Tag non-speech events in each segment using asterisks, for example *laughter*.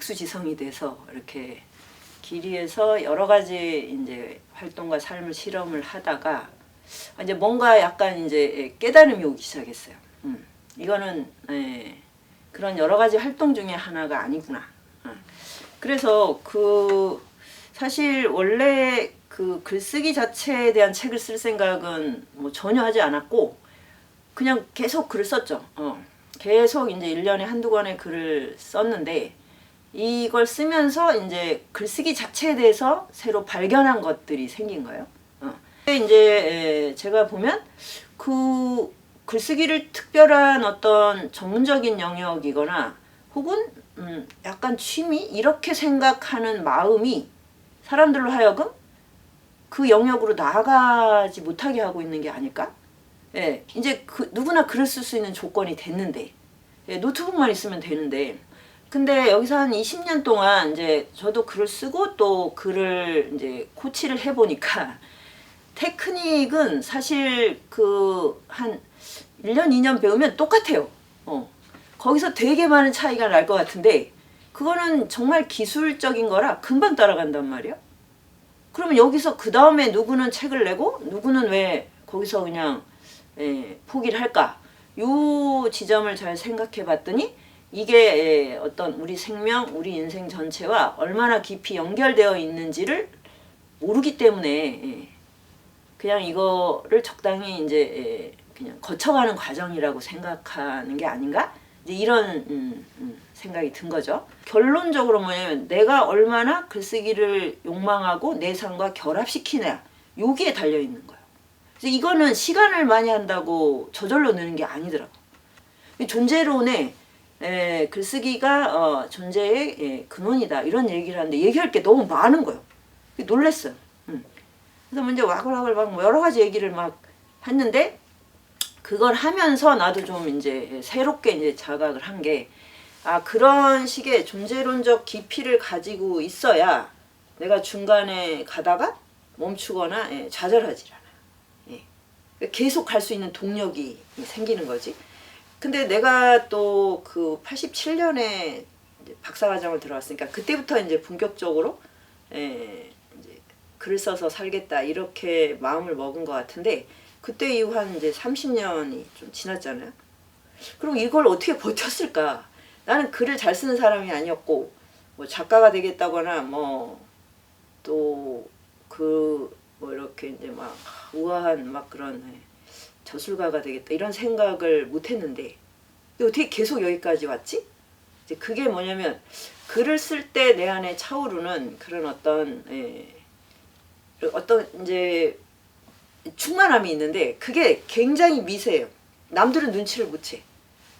백수지성이 돼서 이렇게 길이에서 여러 가지 이제 활동과 삶을 실험을 하다가 이제 뭔가 약간 이제 깨달음이 오기 시작했어요. 음, 이거는 예, 그런 여러 가지 활동 중에 하나가 아니구나. 어. 그래서 그 사실 원래 그 글쓰기 자체에 대한 책을 쓸 생각은 뭐 전혀 하지 않았고 그냥 계속 글을 썼죠. 어. 계속 이제 1년에 한두 권의 글을 썼는데 이걸 쓰면서 이제 글쓰기 자체에 대해서 새로 발견한 것들이 생긴 거예요. 어. 이제 에, 제가 보면 그 글쓰기를 특별한 어떤 전문적인 영역이거나 혹은 음, 약간 취미 이렇게 생각하는 마음이 사람들로 하여금 그 영역으로 나아가지 못하게 하고 있는 게 아닐까? 예, 이제 그 누구나 글을 쓸 수 있는 조건이 됐는데 예, 노트북만 있으면 되는데 근데 여기서 한 20년 동안 이제 저도 글을 쓰고 또 글을 이제 코치를 해보니까 *laughs* 테크닉은 사실 그 한 1년, 2년 배우면 똑같아요. 어. 거기서 되게 많은 차이가 날 것 같은데 그거는 정말 기술적인 거라 금방 따라간단 말이야. 그러면 여기서 그 다음에 누구는 책을 내고 누구는 왜 거기서 그냥 예, 포기를 할까? 요 지점을 잘 생각해 봤더니 이게 예, 어떤 우리 생명, 우리 인생 전체와 얼마나 깊이 연결되어 있는지를 모르기 때문에 예, 그냥 이거를 적당히 이제 예, 그냥 거쳐가는 과정이라고 생각하는 게 아닌가? 이제 이런 음, 음, 생각이 든 거죠. 결론적으로 뭐냐면 내가 얼마나 글쓰기를 욕망하고 내 삶과 결합시키냐 여기에 달려 있는 거예요. 그래서 이거는 시간을 많이 한다고 저절로 느는 게 아니더라고. 이 존재론에 에, 글쓰기가 어, 존재의 예, 근원이다 이런 얘기를 하는데 얘기할 게 너무 많은 거예요. 놀랬어요. 음. 그래서 먼저 와글와글 막뭐 여러 가지 얘기를 막 했는데 그걸 하면서 나도 좀 이제 새롭게 이제 자각을 한 게 아 그런 식의 존재론적 깊이를 가지고 있어야 내가 중간에 가다가 멈추거나 예, 좌절하지 않아요. 예. 계속 갈 수 있는 동력이 생기는 거지. 근데 내가 또 그 87년에 박사과정을 들어왔으니까 그때부터 이제 본격적으로 예, 이제 글을 써서 살겠다 이렇게 마음을 먹은 것 같은데 그때 이후 한 이제 30년이 좀 지났잖아요. 그럼 이걸 어떻게 버텼을까? 나는 글을 잘 쓰는 사람이 아니었고 뭐 작가가 되겠다거나 뭐 또 그뭐 이렇게 이제 막 우아한 막 그런 예, 저술가가 되겠다 이런 생각을 못 했는데 어떻게 계속 여기까지 왔지? 이제 그게 뭐냐면 글을 쓸 때 내 안에 차오르는 그런 어떤 예, 어떤 이제 충만함이 있는데 그게 굉장히 미세해요. 남들은 눈치를 못 채.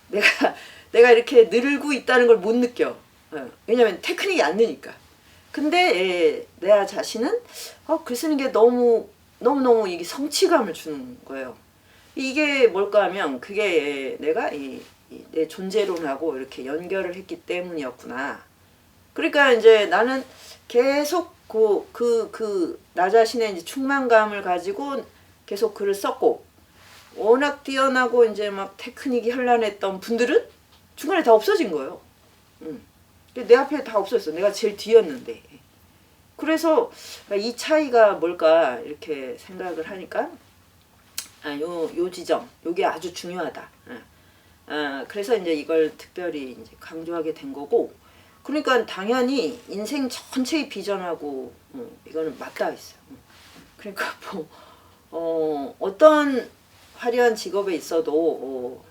내가 *laughs* 내가 이렇게 늘고 있다는 걸 못 느껴. 어, 왜냐면 테크닉이 안 느니까. 근데 예, 내 자신은 어, 글 쓰는 게 너무 너무 너무 이게 성취감을 주는 거예요. 이게 뭘까 하면 그게 예, 내가 이, 이, 내 존재론하고 이렇게 연결을 했기 때문이었구나. 그러니까 이제 나는 계속 그 그 그 나 자신의 이제 충만감을 가지고 계속 글을 썼고 워낙 뛰어나고 이제 막 테크닉이 현란했던 분들은 중간에 다 없어진 거예요. 음. 내 앞에 다 없어졌어. 내가 제일 뒤였는데. 그래서 이 차이가 뭘까 이렇게 생각을 하니까 아, 요, 요 지점, 요게 아주 중요하다. 아, 아, 그래서 이제 이걸 특별히 이제 강조하게 된 거고, 그러니까 당연히 인생 전체의 비전하고 어, 이거는 맞닿아 있어요. 어. 그러니까 *laughs* 뭐 어, 어떤 화려한 직업에 있어도 어,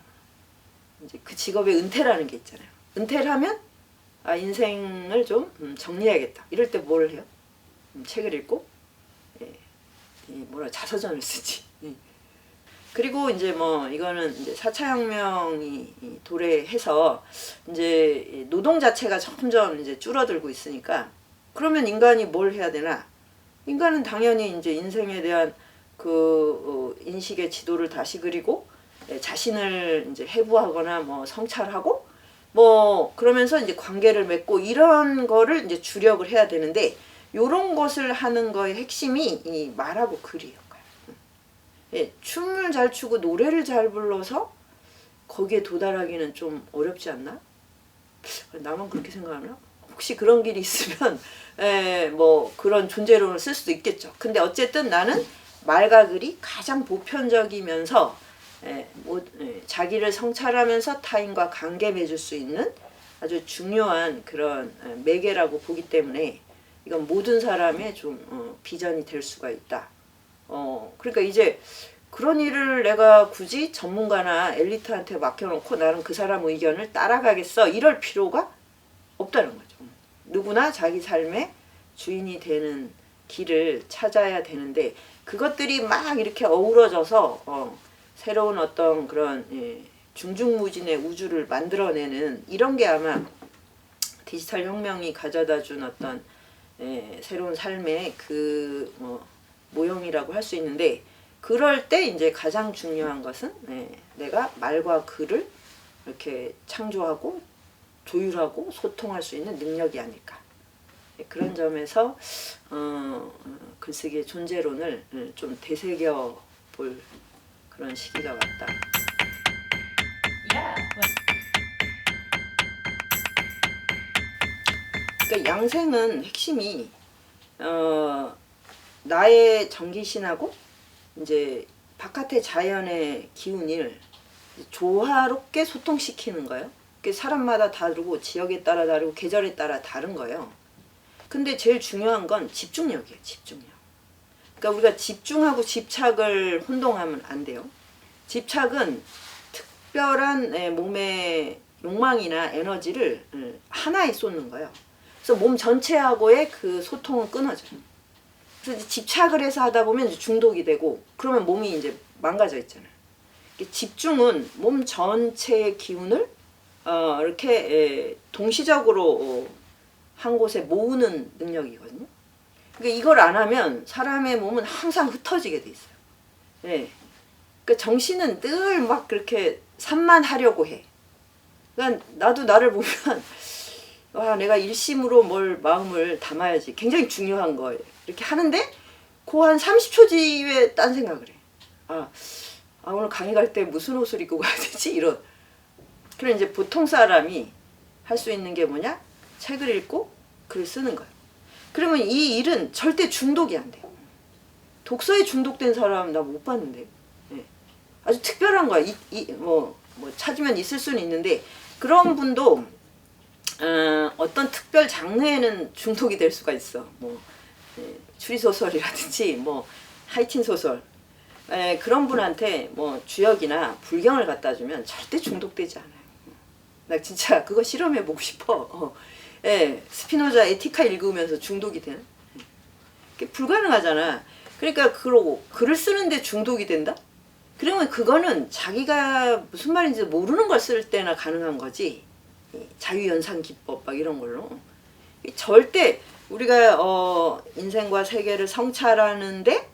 이제 그 직업의 은퇴라는 게 있잖아요. 은퇴를 하면 아 인생을 좀 음, 정리해야겠다. 이럴 때 뭘 해요? 음, 책을 읽고 예, 이 뭐라 자서전을 쓰지. 예. 그리고 이제 뭐 이거는 이제 4차 혁명이 이 도래해서 이제 이 노동 자체가 점점 이제 줄어들고 있으니까 그러면 인간이 뭘 해야 되나? 인간은 당연히 이제 인생에 대한 그 어, 인식의 지도를 다시 그리고 예, 자신을 이제 해부하거나 뭐 성찰하고 뭐 그러면서 이제 관계를 맺고 이런 거를 이제 주력을 해야 되는데 요런 것을 하는 거의 핵심이 이 말하고 글이에요. 예, 춤을 잘 추고 노래를 잘 불러서 거기에 도달하기는 좀 어렵지 않나? 나만 그렇게 생각하나? 혹시 그런 길이 있으면 에, *laughs* 뭐 그런 존재론을 쓸 수도 있겠죠. 근데 어쨌든 나는 말과 글이 가장 보편적이면서 에, 뭐, 에, 자기를 성찰하면서 타인과 관계 맺을 수 있는 아주 중요한 그런 에, 매개라고 보기 때문에 이건 모든 사람의 좀 어, 비전이 될 수가 있다. 어, 그러니까 이제 그런 일을 내가 굳이 전문가나 엘리트한테 맡겨놓고 나는 그 사람 의견을 따라가겠어 이럴 필요가 없다는 거죠. 누구나 자기 삶의 주인이 되는 길을 찾아야 되는데 그것들이 막 이렇게 어우러져서 어, 새로운 어떤 그런 예, 중중무진의 우주를 만들어내는 이런 게 아마 디지털 혁명이 가져다 준 어떤 예, 새로운 삶의 그 뭐, 모형이라고 할 수 있는데 그럴 때 이제 가장 중요한 것은 예, 내가 말과 글을 이렇게 창조하고 조율하고 소통할 수 있는 능력이 아닐까 예, 그런 점에서 어, 어, 글쓰기의 존재론을 예, 좀 되새겨 볼 그런 시기가 왔다. 그러니까 양생은 핵심이 어, 나의 정기신하고 이제 바깥의 자연의 기운을 조화롭게 소통시키는 거예요. 그게 사람마다 다르고 지역에 따라 다르고 계절에 따라 다른 거예요. 근데 제일 중요한 건 집중력이에요. 집중력. 그러니까 우리가 집중하고 집착을 혼동하면 안 돼요. 집착은 특별한 에, 몸의 욕망이나 에너지를 에, 하나에 쏟는 거예요. 그래서 몸 전체하고의 그 소통은 끊어져요. 집착을 해서 하다 보면 중독이 되고 그러면 몸이 이제 망가져 있잖아요. 집중은 몸 전체의 기운을 어, 이렇게 에, 동시적으로 어, 한 곳에 모으는 능력이거든요. 그러니까 이걸 안 하면 사람의 몸은 항상 흩어지게 돼 있어요. 예. 그러니까 정신은 늘 막 그렇게 산만하려고 해. 그러니까 나도 나를 보면 와 내가 일심으로 뭘 마음을 담아야지 굉장히 중요한 거예요. 이렇게 하는데 그한 30초 뒤에 딴 생각을 해. 아, 아 오늘 강의 갈 때 무슨 옷을 입고 가야 되지 이런. 그래 이제 보통 사람이 할 수 있는 게 뭐냐? 책을 읽고 글을 쓰는 거예요. 그러면 이 일은 절대 중독이 안 돼요. 독서에 중독된 사람 나 못 봤는데. 예. 아주 특별한 거야. 이, 이, 뭐, 뭐 찾으면 있을 수는 있는데 그런 분도 어, 어떤 특별 장르에는 중독이 될 수가 있어. 뭐 예, 추리 소설이라든지 뭐 하이틴 소설 예, 그런 분한테 뭐 주역이나 불경을 갖다 주면 절대 중독되지 않아요. 나 진짜 그거 실험해 보고 싶어. 어. 예, 스피노자 에티카 읽으면서 중독이 되는. 불가능하잖아. 그러니까 그러고 글을 쓰는데 중독이 된다? 그러면 그거는 자기가 무슨 말인지 모르는 걸 쓸 때나 가능한 거지. 이 자유연상 기법 막 이런 걸로 이 절대 우리가 어 인생과 세계를 성찰하는데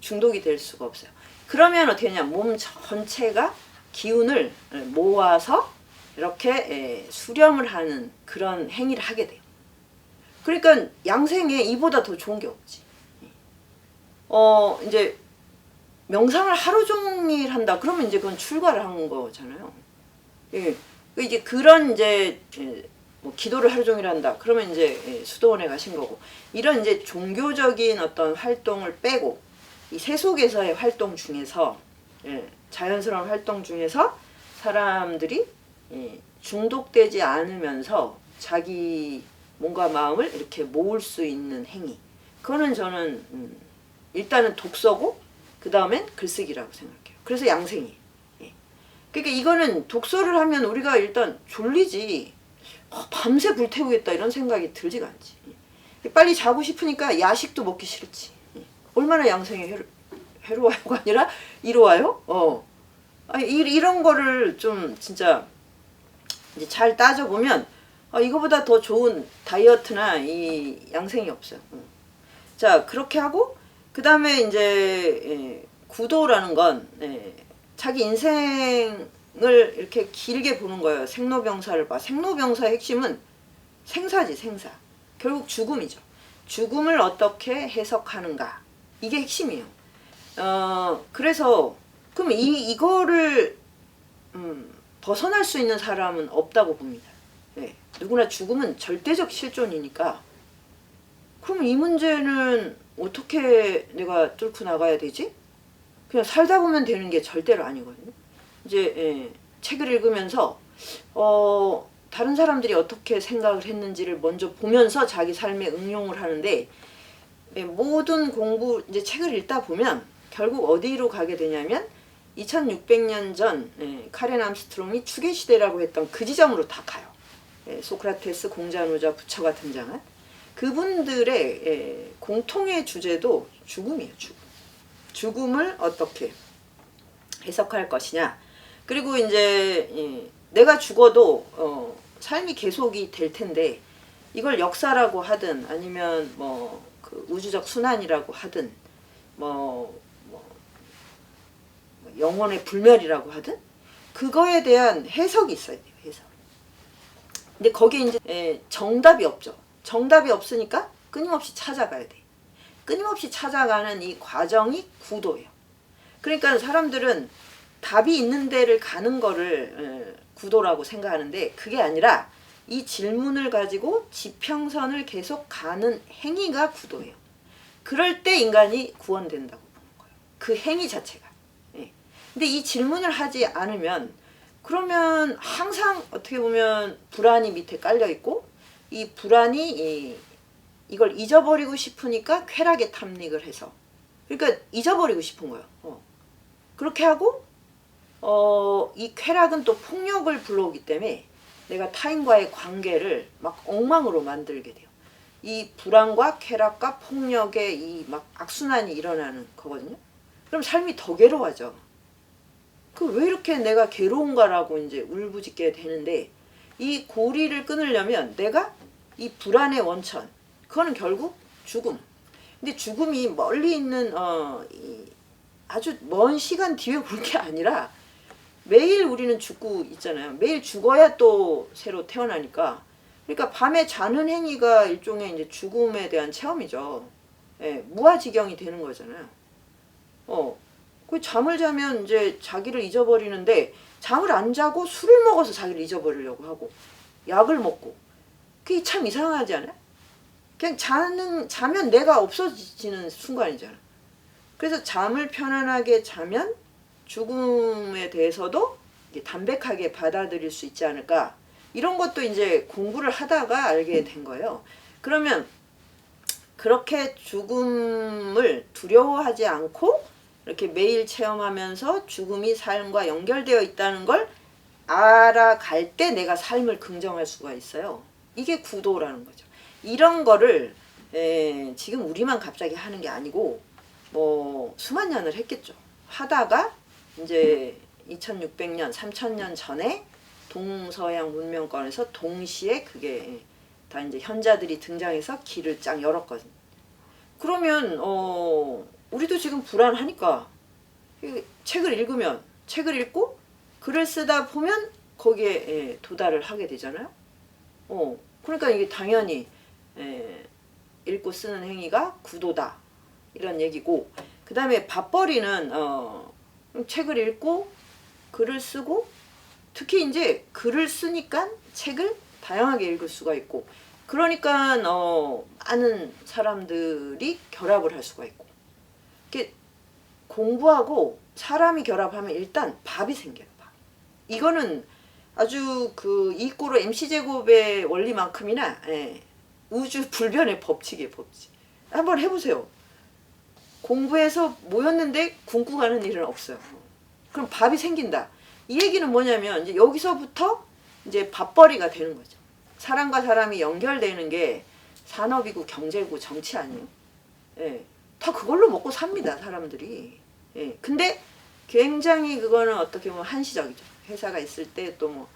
중독이 될 수가 없어요. 그러면 어떻게 하냐? 몸 전체가 기운을 모아서 이렇게 에, 수렴을 하는 그런 행위를 하게 돼요. 그러니까 양생에 이보다 더 좋은 게 없지. 어 이제 명상을 하루 종일 한다. 그러면 이제 그건 출가를 한 거잖아요. 예. 그 이제 그런 이제 예, 뭐 기도를 하루 종일 한다. 그러면 이제 예, 수도원에 가신 거고 이런 이제 종교적인 어떤 활동을 빼고 이 세속에서의 활동 중에서 예, 자연스러운 활동 중에서 사람들이 예, 중독되지 않으면서 자기 몸과 마음을 이렇게 모을 수 있는 행위. 그거는 저는 음, 일단은 독서고 그 다음엔 글쓰기라고 생각해요. 그래서 양생이. 예. 그러니까 이거는 독서를 하면 우리가 일단 졸리지 어, 밤새 불태우겠다 이런 생각이 들지가 않지. 예. 빨리 자고 싶으니까 야식도 먹기 싫지. 예. 얼마나 양생이 해로, 해로워요가 아니라 이로와요? 어. 아니, 이, 이런 거를 좀 진짜 잘 따져보면 아, 이거보다 더 좋은 다이어트나 이 양생이 없어요. 음. 자 그렇게 하고 그 다음에 이제 예, 구도라는 건 예, 자기 인생 을 이렇게 길게 보는 거예요. 생로병사를 봐. 생로병사의 핵심은 생사지 생사. 결국 죽음이죠. 죽음을 어떻게 해석하는가 이게 핵심이에요. 어 그래서 그럼 이 이거를 음, 벗어날 수 있는 사람은 없다고 봅니다. 예. 누구나 죽음은 절대적 실존이니까 그럼 이 문제는 어떻게 내가 뚫고 나가야 되지? 그냥 살다 보면 되는 게 절대로 아니거든요. 이제 예, 책을 읽으면서 어, 다른 사람들이 어떻게 생각을 했는지를 먼저 보면서 자기 삶에 응용을 하는데 예, 모든 공부 이제 책을 읽다 보면 결국 어디로 가게 되냐면 2600년 전 예, 카렌 암스트롱이 추계 시대라고 했던 그 지점으로 다 가요. 예, 소크라테스, 공자노자, 부처가 등장한 그분들의 예, 공통의 주제도 죽음이에요. 죽음. 죽음을 어떻게 해석할 것이냐. 그리고 이제 예, 내가 죽어도 어, 삶이 계속이 될 텐데 이걸 역사라고 하든 아니면 뭐 그 우주적 순환이라고 하든 뭐, 뭐 영혼의 불멸이라고 하든 그거에 대한 해석이 있어야 돼요. 해석. 근데 거기에 이제 예, 정답이 없죠. 정답이 없으니까 끊임없이 찾아가야 돼. 끊임없이 찾아가는 이 과정이 구도예요. 그러니까 사람들은 답이 있는 데를 가는 거를 예, 구도라고 생각하는데 그게 아니라 이 질문을 가지고 지평선을 계속 가는 행위가 구도예요. 그럴 때 인간이 구원된다고 보는 거예요. 그 행위 자체가. 예. 근데 이 질문을 하지 않으면 그러면 항상 어떻게 보면 불안이 밑에 깔려 있고 이 불안이 이, 이걸 잊어버리고 싶으니까 쾌락에 탐닉을 해서 그러니까 잊어버리고 싶은 거예요. 어. 그렇게 하고 어, 이 쾌락은 또 폭력을 불러오기 때문에 내가 타인과의 관계를 막 엉망으로 만들게 돼요. 이 불안과 쾌락과 폭력의 이 막 악순환이 일어나는 거거든요. 그럼 삶이 더 괴로워져. 그 왜 이렇게 내가 괴로운가라고 이제 울부짖게 되는데 이 고리를 끊으려면 내가 이 불안의 원천 그거는 결국 죽음. 근데 죽음이 멀리 있는 어, 이 아주 먼 시간 뒤에 볼 게 아니라 매일 우리는 죽고 있잖아요. 매일 죽어야 또 새로 태어나니까. 그러니까 밤에 자는 행위가 일종의 이제 죽음에 대한 체험이죠. 예, 무아지경이 되는 거잖아요. 어, 그 잠을 자면 이제 자기를 잊어버리는데 잠을 안 자고 술을 먹어서 자기를 잊어버리려고 하고 약을 먹고 그게 참 이상하지 않아요? 그냥 자는 자면 내가 없어지는 순간이잖아. 그래서 잠을 편안하게 자면 죽음에 대해서도 담백하게 받아들일 수 있지 않을까 이런 것도 이제 공부를 하다가 알게 된 거예요. 그러면 그렇게 죽음을 두려워하지 않고 이렇게 매일 체험하면서 죽음이 삶과 연결되어 있다는 걸 알아갈 때 내가 삶을 긍정할 수가 있어요. 이게 구도라는 거죠. 이런 거를 에, 지금 우리만 갑자기 하는 게 아니고 뭐 수만 년을 했겠죠. 하다가 이제 2600년, 3000년 전에 동서양 문명권에서 동시에 그게 다 이제 현자들이 등장해서 길을 쫙 열었거든. 그러면 어 우리도 지금 불안하니까 이 책을 읽으면 책을 읽고 글을 쓰다 보면 거기에 예, 도달을 하게 되잖아요. 어 그러니까 이게 당연히 예, 읽고 쓰는 행위가 구도다 이런 얘기고 그 다음에 밥벌이는 어 책을 읽고 글을 쓰고 특히 이제 글을 쓰니까 책을 다양하게 읽을 수가 있고 그러니까 어 많은 사람들이 결합을 할 수가 있고 공부하고 사람이 결합하면 일단 밥이 생겨요. 밥. 이거는 아주 그 이꼬로 MC 제곱의 원리만큼이나 예, 우주 불변의 법칙이에요, 법칙. 한번 해보세요. 공부해서 모였는데 굶고 가는 일은 없어요. 그럼 밥이 생긴다. 이 얘기는 뭐냐면 이제 여기서부터 이제 밥벌이가 되는 거죠. 사람과 사람이 연결되는 게 산업이고 경제고 정치 아니에요. 예. 다 그걸로 먹고 삽니다, 사람들이. 예. 근데 굉장히 그거는 어떻게 보면 한시적이죠. 회사가 있을 때 또 뭐,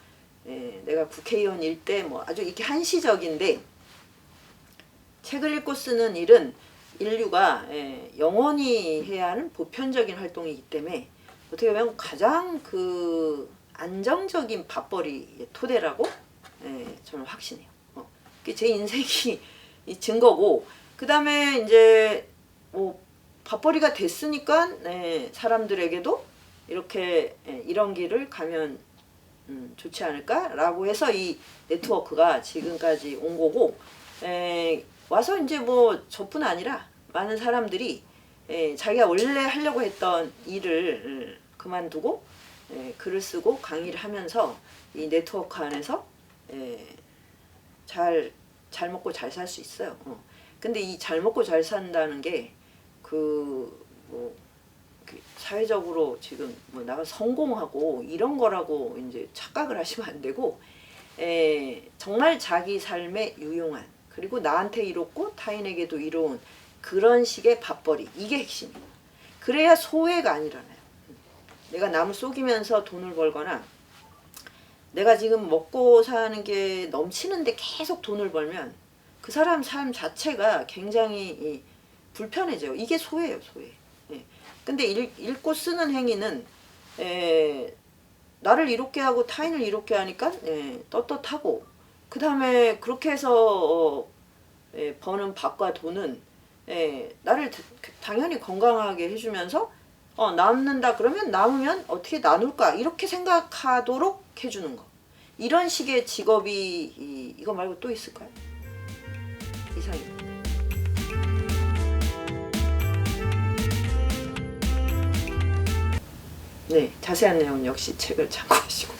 예, 내가 국회의원일 때 뭐 아주 이렇게 한시적인데 책을 읽고 쓰는 일은 인류가 예, 영원히 해야 하는 보편적인 활동이기 때문에 어떻게 보면 가장 그 안정적인 밥벌이 토대라고 예, 저는 확신해요. 어. 제 인생이 *laughs* 이 증거고 그 다음에 이제 뭐 밥벌이가 됐으니까 예, 사람들에게도 이렇게 예, 이런 길을 가면 음, 좋지 않을까라고 해서 이 네트워크가 지금까지 온 거고 에, 와서 이제 뭐 저뿐 아니라 많은 사람들이 에, 자기가 원래 하려고 했던 일을 음, 그만두고 에, 글을 쓰고 강의를 하면서 이 네트워크 안에서 에, 잘, 잘 먹고 잘 살 수 있어요. 어. 근데 이 잘 먹고 잘 산다는 게 그 뭐 사회적으로 지금 뭐 나가 성공하고 이런 거라고 이제 착각을 하시면 안 되고 에, 정말 자기 삶에 유용한 그리고 나한테 이롭고 타인에게도 이로운 그런 식의 밥벌이 이게 핵심이에요. 그래야 소외가 안 일어나요. 내가 남을 속이면서 돈을 벌거나 내가 지금 먹고 사는 게 넘치는데 계속 돈을 벌면 그 사람 삶 자체가 굉장히 이 불편해져요. 이게 소외예요, 소외. 예. 근데 읽, 읽고 쓰는 행위는 에, 나를 이롭게 하고 타인을 이롭게 하니까 예, 떳떳하고 그 다음에 그렇게 해서 어, 예, 버는 밥과 돈은 예, 나를 다- 당연히 건강하게 해주면서 어, 남는다 그러면 남으면 어떻게 나눌까 이렇게 생각하도록 해주는 거 이런 식의 직업이 이, 이거 말고 또 있을까요? 이상입니다. 네, 자세한 내용은 역시 책을 참고하시고